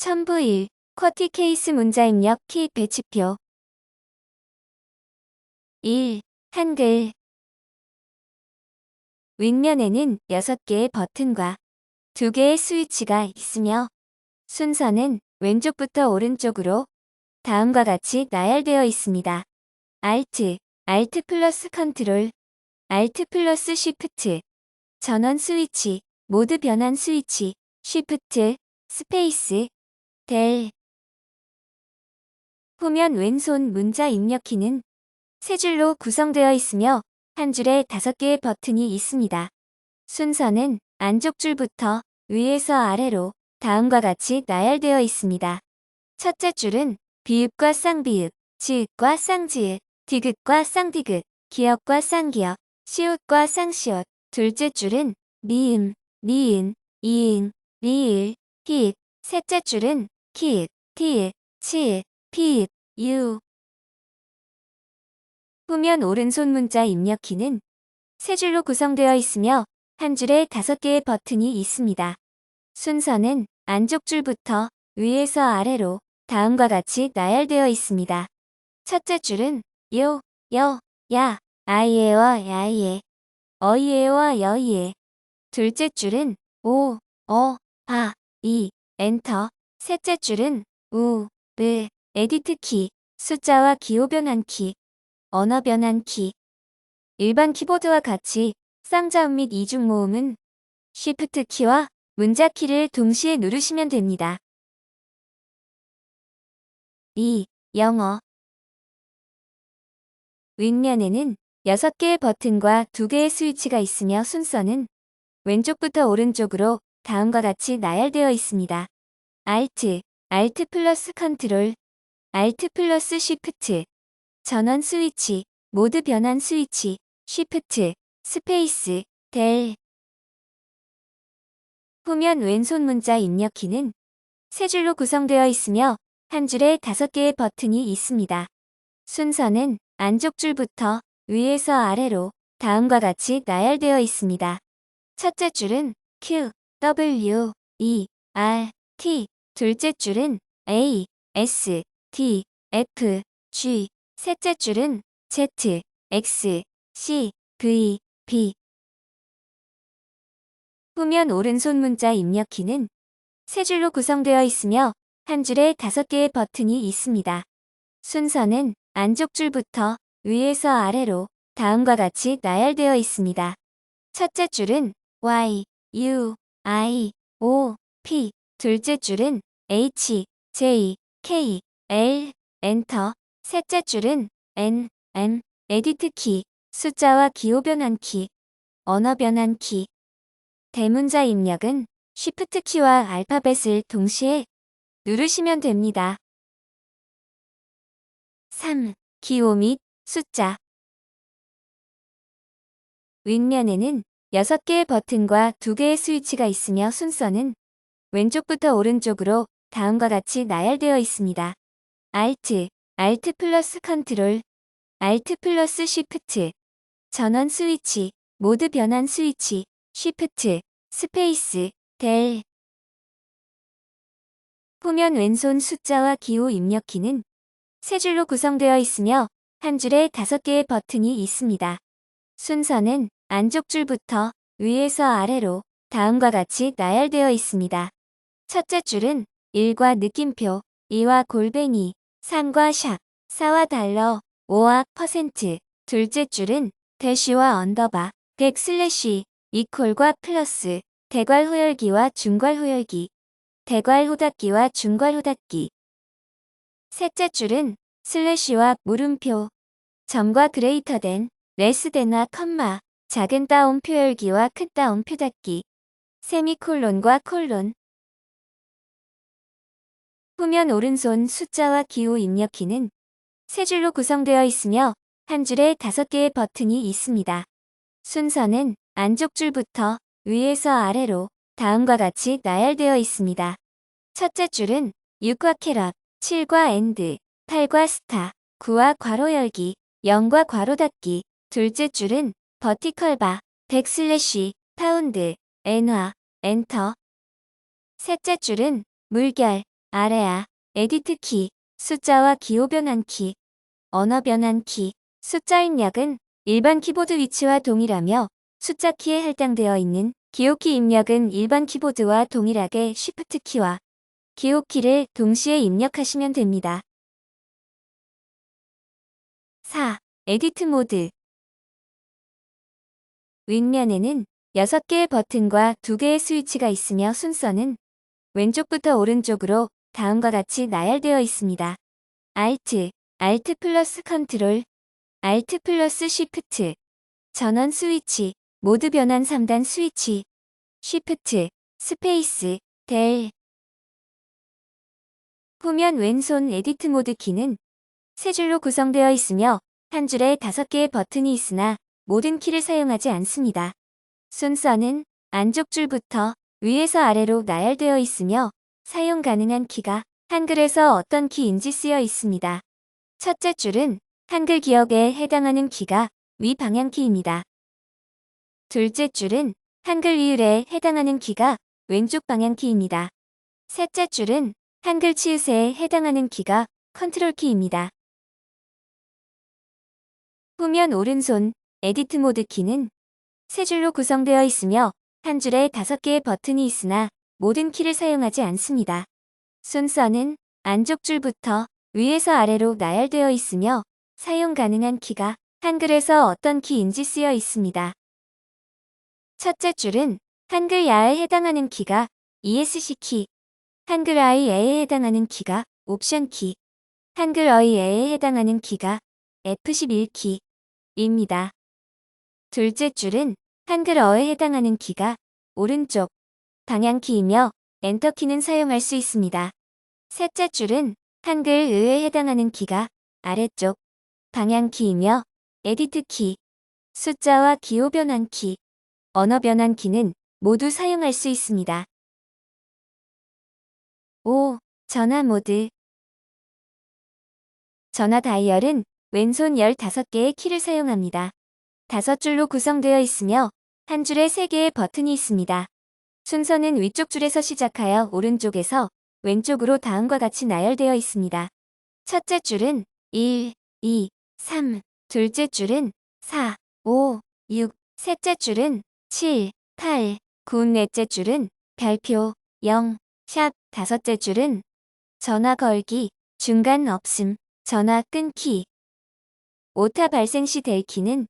첨부 1. 쿼티 케이스 문자 입력 키 배치표 1. 한글 윗면에는 6개의 버튼과 2개의 스위치가 있으며 순서는 왼쪽부터 오른쪽으로 다음과 같이 나열되어 있습니다. Alt, Alt 플러스 컨트롤, Alt 플러스 Shift, 전원 스위치, 모드 변환 스위치, Shift, 스페이스, 델. 후면 왼손 문자 입력키는 세 줄로 구성되어 있으며 한 줄에 다섯 개의 버튼이 있습니다. 순서는 안쪽 줄부터 위에서 아래로 다음과 같이 나열되어 있습니다. 첫째 줄은 비읍과 쌍비읍, 지읒과 쌍지읒, 디귿과 쌍디귿, 기역과 쌍기역, 시옷과 쌍시옷. 둘째 줄은 미음, 미은, 이응, 리을, 히읗. 셋째 줄은 키읔, 티읕, 치읒, 피읒, 유. 후면 오른손 문자 입력키는 세 줄로 구성되어 있으며 한 줄에 다섯 개의 버튼이 있습니다. 순서는 안쪽 줄부터 위에서 아래로 다음과 같이 나열되어 있습니다. 첫째 줄은 요, 여, 야, 아이에와 야이에, 어이에와 여이에. 둘째 줄은 오, 어, 아, 이, 엔터. 셋째 줄은 우, 르, 에디트 키, 숫자와 기호 변환 키, 언어 변환 키. 일반 키보드와 같이 쌍자음 및 이중 모음은 Shift 키와 문자 키를 동시에 누르시면 됩니다. 2. 영어 윗면에는 6개의 버튼과 2개의 스위치가 있으며 순서는 왼쪽부터 오른쪽으로 다음과 같이 나열되어 있습니다. Alt, Alt 플러스 컨트롤, Alt 플러스 Shift, 전원 스위치, 모드 변환 스위치, Shift, 스페이스, 델. 후면 왼손 문자 입력키는 세 줄로 구성되어 있으며 한 줄에 다섯 개의 버튼이 있습니다. 순서는 안쪽 줄부터 위에서 아래로 다음과 같이 나열되어 있습니다. 첫째 줄은 Q, W, E, R, T, 둘째 줄은 A, S, T, F, G, 셋째 줄은 Z, X, C, V, B. 후면 오른손 문자 입력키는 세 줄로 구성되어 있으며 한 줄에 다섯 개의 버튼이 있습니다. 순서는 안쪽 줄부터 위에서 아래로 다음과 같이 나열되어 있습니다. 첫째 줄은 Y, U, I, O, P, 둘째 줄은 H, J, K, L, 엔터, 셋째 줄은 N, M, 에디트 키, 숫자와 기호 변환 키, 언어 변환 키. 대문자 입력은 Shift 키와 알파벳을 동시에 누르시면 됩니다. 3. 기호 및 숫자 윗면에는 6개의 버튼과 2개의 스위치가 있으며 순서는 왼쪽부터 오른쪽으로 다음과 같이 나열되어 있습니다. Alt, Alt 플러스 컨트롤, Alt 플러스 Shift, 전원 스위치, 모드 변환 스위치, Shift, 스페이스, 델. 후면 왼손 숫자와 기호 입력키는 세 줄로 구성되어 있으며 한 줄에 다섯 개의 버튼이 있습니다. 순서는 안쪽 줄부터 위에서 아래로 다음과 같이 나열되어 있습니다. 첫째 줄은 1과 느낌표, 2와 골뱅이, 3과 샵, 4와 달러, 5와 퍼센트, 둘째 줄은 대시와 언더바, 백 슬래시, 이콜과 플러스, 대괄 호열기와 중괄 호열기, 대괄 호닫기와 중괄 호닫기. 셋째 줄은 슬래시와 물음표, 점과 그레이터 된, 레스 된와 컴마, 작은 따옴 표 열기와 큰 따옴 표 닫기, 세미콜론과 콜론. 후면 오른손 숫자와 기호 입력키는 세 줄로 구성되어 있으며 한 줄에 다섯 개의 버튼이 있습니다. 순서는 안쪽 줄부터 위에서 아래로 다음과 같이 나열되어 있습니다. 첫째 줄은 6과 캐럿, 7과 엔드, 8과 스타, 9와 괄호 열기, 0과 괄호 닫기, 둘째 줄은 버티컬바, 백슬래시, 파운드, 엔화, 엔터. 셋째 줄은 물결, 아래아, 에디트 키, 숫자와 기호 변환 키, 언어 변환 키, 숫자 입력은 일반 키보드 위치와 동일하며 숫자 키에 할당되어 있는 기호 키 입력은 일반 키보드와 동일하게 Shift 키와 기호 키를 동시에 입력하시면 됩니다. 4. 에디트 모드 윗면에는 6개의 버튼과 2개의 스위치가 있으며 순서는 왼쪽부터 오른쪽으로 다음과 같이 나열되어 있습니다. Alt, Alt 플러스 컨트롤, Alt 플러스 Shift, 전원 스위치, 모드 변환 3단 스위치, Shift, 스페이스, 델. 후면 왼손 에디트 모드 키는 세 줄로 구성되어 있으며 한 줄에 다섯 개의 버튼이 있으나 모든 키를 사용하지 않습니다. 순서는 안쪽 줄부터 위에서 아래로 나열되어 있으며 사용 가능한 키가 한글에서 어떤 키인지 쓰여 있습니다. 첫째 줄은 한글 기억에 해당하는 키가 위 방향 키입니다. 둘째 줄은 한글 이율에 해당하는 키가 왼쪽 방향 키입니다. 셋째 줄은 한글 치읓에 해당하는 키가 컨트롤 키입니다. 후면 오른손 에디트 모드 키는 세 줄로 구성되어 있으며 한 줄에 다섯 개의 버튼이 있으나 모든 키를 사용하지 않습니다. 순서는 안쪽 줄부터 위에서 아래로 나열되어 있으며 사용 가능한 키가 한글에서 어떤 키인지 쓰여 있습니다. 첫째 줄은 한글 야에 해당하는 키가 ESC 키, 한글 IA에 해당하는 키가 옵션 키, 한글 어이에에 해당하는 키가 F11 키입니다. 둘째 줄은 한글 어에 해당하는 키가 오른쪽 방향키이며 엔터키는 사용할 수 있습니다. 셋째 줄은 한글 의에 해당하는 키가 아래쪽 방향키이며 에디트 키, 숫자와 기호 변환 키, 언어 변환 키는 모두 사용할 수 있습니다. 5. 전화 모드 전화 다이얼은 왼손 15개의 키를 사용합니다. 다섯 줄로 구성되어 있으며 한 줄에 3개의 버튼이 있습니다. 순서는 위쪽 줄에서 시작하여 오른쪽에서 왼쪽으로 다음과 같이 나열되어 있습니다. 첫째 줄은 1, 2, 3, 둘째 줄은 4, 5, 6, 셋째 줄은 7, 8, 9, 넷째 줄은 별표 0, 샵 다섯째 줄은 전화 걸기, 중간 없음, 전화 끊기. 오타 발생 시될 키는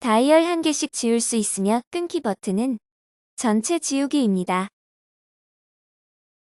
다이얼 한 개씩 지울 수 있으며 끊기 버튼은 전체 지우기입니다.